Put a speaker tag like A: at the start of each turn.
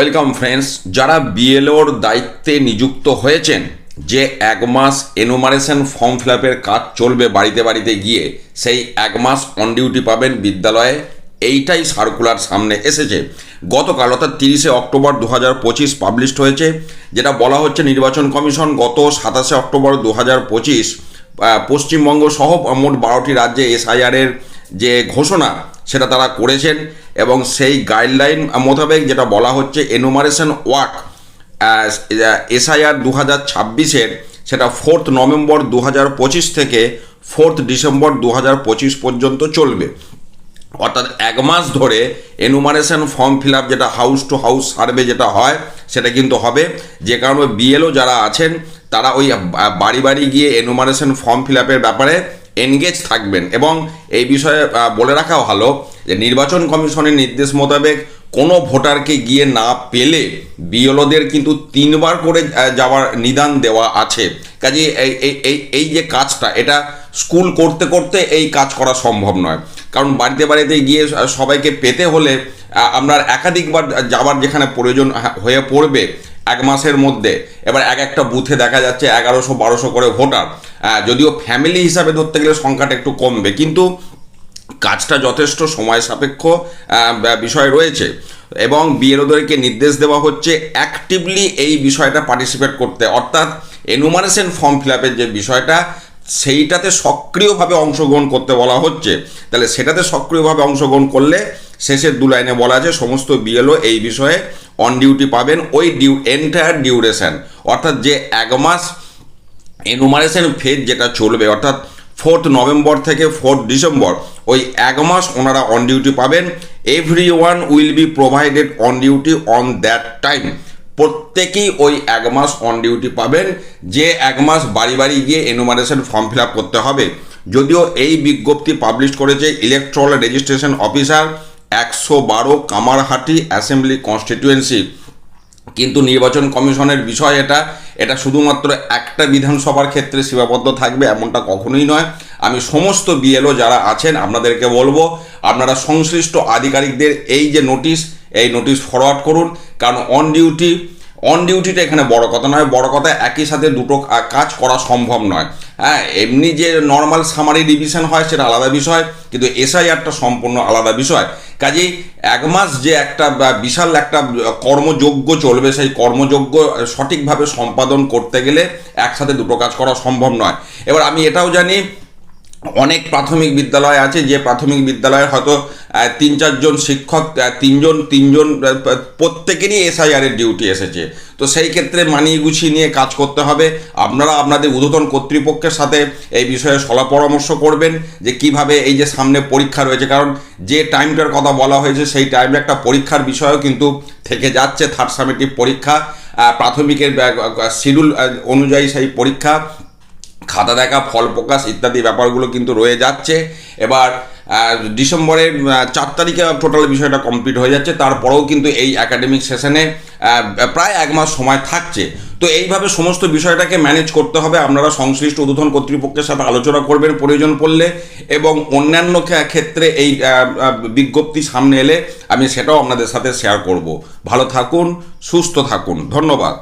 A: Welcome friends, যারা বিএলওর দায়িত্বে নিযুক্ত হয়েছেন, যে এক মাস এনুমারেশন ফর্ম ফিল কাজ চলবে বাড়িতে বাড়িতে গিয়ে, সেই এক মাস অন ডিউটি পাবেন বিদ্যালয়ে। এইটাই সার্কুলার সামনে এসেছে। গতকাল, অর্থাৎ তিরিশে অক্টোবর দু হাজার পঁচিশ পাবলিশড হয়েছে, যেটা বলা হচ্ছে নির্বাচন কমিশন গত সাতাশে অক্টোবর দু হাজার পঁচিশ পশ্চিমবঙ্গ সহ মোট বারোটি রাজ্যে এসআইআরের যে ঘোষণা, সেটা তারা করেছেন। এবং সেই গাইডলাইন মোতাবেক যেটা বলা হচ্ছে এনুমারেশন ওয়ার্ক এসআইআর দু হাজার ছাব্বিশের সেটা ফোর্থ নভেম্বর দু হাজার পঁচিশ থেকে ফোর্থ ডিসেম্বর দু হাজার পঁচিশ পর্যন্ত চলবে। অর্থাৎ এক মাস ধরে এনুমারেশন ফর্ম ফিল আপ যেটা হাউস টু হাউস সার্ভে যেটা হয়, সেটা কিন্তু হবে। যে কারণে বিএলও যারা আছেন, তারা ওই বাড়ি বাড়ি গিয়ে এনুমারেশন ফর্ম ফিল আপের ব্যাপারে এনগেজ থাকবেন। এবং এই বিষয়ে বলে রাখা ভালো যে নির্বাচন কমিশনের নির্দেশ মোতাবেক কোনো ভোটারকে গিয়ে না পেলে বিএলওদের কিন্তু তিনবার করে যাওয়ার নিদান দেওয়া আছে। কাজে এই এই এই যে কাজটা, এটা স্কুল করতে করতে এই কাজ করা সম্ভব নয়। কারণ বাড়িতে বাড়িতে গিয়ে সবাইকে পেতে হলে আপনার একাধিকবার যাওয়ার যেখানে প্রয়োজন হয়ে পড়বে এক মাসের মধ্যে। এবার এক একটা বুথে দেখা যাচ্ছে এগারোশো বারোশো করে ভোটার। যদিও ফ্যামিলি হিসাবে ধরতে গেলে সংখ্যাটা একটু কমবে, কিন্তু কাজটা যথেষ্ট সময় সাপেক্ষ বিষয় রয়েছে। এবং বিএলওদেরকে নির্দেশ দেওয়া হচ্ছে অ্যাক্টিভলি এই বিষয়টা পার্টিসিপেট করতে। অর্থাৎ এনুমারেশন ফর্ম ফিল আপের যে বিষয়টা, সেইটাতে সক্রিয়ভাবে অংশগ্রহণ করতে বলা হচ্ছে। তাহলে সেটাতে সক্রিয়ভাবে অংশগ্রহণ করলে শেষের দু লাইনে বলা আছে, সমস্ত বিএলও এই বিষয়ে অন ডিউটি পাবেন। ওই ডিউ এন্টায়ার ডিউরেশন অর্থাৎ যে এক মাস এনুমারেশন ফেজ যেটা চলবে, অর্থাৎ ফোর্থ নভেম্বর থেকে ফোর্থ ডিসেম্বর। ওই এক মাস ওনারা অন ডিউটি পাবেন। Every one will be provided on duty on that time প্রত্যেকেই ওই এক মাস অন ডিউটি পাবেন। যে এক মাস বাড়ি বাড়ি গিয়ে এনুমারেশন ফর্ম ফিল করতে হবে। যদিও এই বিজ্ঞপ্তি পাবলিশ করেছে ইলেকট্রাল রেজিস্ট্রেশন অফিসার একশো বারো কামারহাটি অ্যাসেম্বলি কনস্টিটিউয়েন্সি কিন্তু নির্বাচন কমিশনের বিষয় এটা এটা শুধুমাত্র একটা বিধানসভার ক্ষেত্রে সীমাবদ্ধ থাকবে এমনটা কখনোই নয়। আমি সমস্ত বিএলও যারা আছেন, আপনাদেরকে বলব, আপনারা সংশ্লিষ্ট আধিকারিকদের এই যে নোটিশ এই নোটিশ ফরওয়ার্ড করুন। কারণ অন ডিউটি অন ডিউটিটা এখানে বড় কথা নয়, বড় কথা একই সাথে দুটো কাজ করা সম্ভব নয়। হ্যাঁ এমনি যে নর্মাল সামারি ডিভিশন হয় সেটা আলাদা বিষয়, কিন্তু এসআইআরটা সম্পূর্ণ আলাদা বিষয়। কাজেই এক মাস যে একটা বিশাল একটা কর্মযোগ্য চলবে, সেই কর্মযোগ্য সঠিকভাবে সম্পাদন করতে গেলে একসাথে দুটো কাজ করা সম্ভব নয়। এবার আমি এটাও জানি অনেক প্রাথমিক বিদ্যালয় আছে, যে প্রাথমিক বিদ্যালয়ে হয়তো তিন চারজন শিক্ষক তিনজন তিনজন প্রত্যেকেরই এসআইআর এর ডিউটি এসেছে। তো সেই ক্ষেত্রে মানিয়ে গুছিয়ে নিয়ে কাজ করতে হবে। আপনারা আপনাদের ঊর্ধ্বতন কর্তৃপক্ষের সাথে এই বিষয়ে সলা পরামর্শ করবেন যে কীভাবে এই যে সামনে পরীক্ষা রয়েছে। কারণ যে টাইমটার কথা বলা হয়েছে, সেই টাইমে একটা পরীক্ষার বিষয়ও কিন্তু থেকে যাচ্ছে। থার্ড সামেটিভ পরীক্ষা প্রাথমিকের শিডিউল অনুযায়ী সেই পরীক্ষা। খাতা দেখা, ফল প্রকাশ ইত্যাদি ব্যাপারগুলো কিন্তু রয়ে যাচ্ছে। এবার ডিসেম্বরের চার তারিখে টোটাল বিষয়টা কমপ্লিট হয়ে যাচ্ছে। তারপরেও কিন্তু এই একাডেমিক সেশনে প্রায় এক মাস সময় থাকছে। তো এইভাবে সমস্ত বিষয়টাকে ম্যানেজ করতে হবে। আপনারা সংশ্লিষ্ট উদ্বোধন কর্তৃপক্ষের সাথে আলোচনা করবেন প্রয়োজন পড়লে এবং অন্যান্য ক্ষেত্রে এই বিজ্ঞপ্তি সামনে এলে আমি সেটাও আপনাদের সাথে শেয়ার করব। ভালো থাকুন, সুস্থ থাকুন। ধন্যবাদ।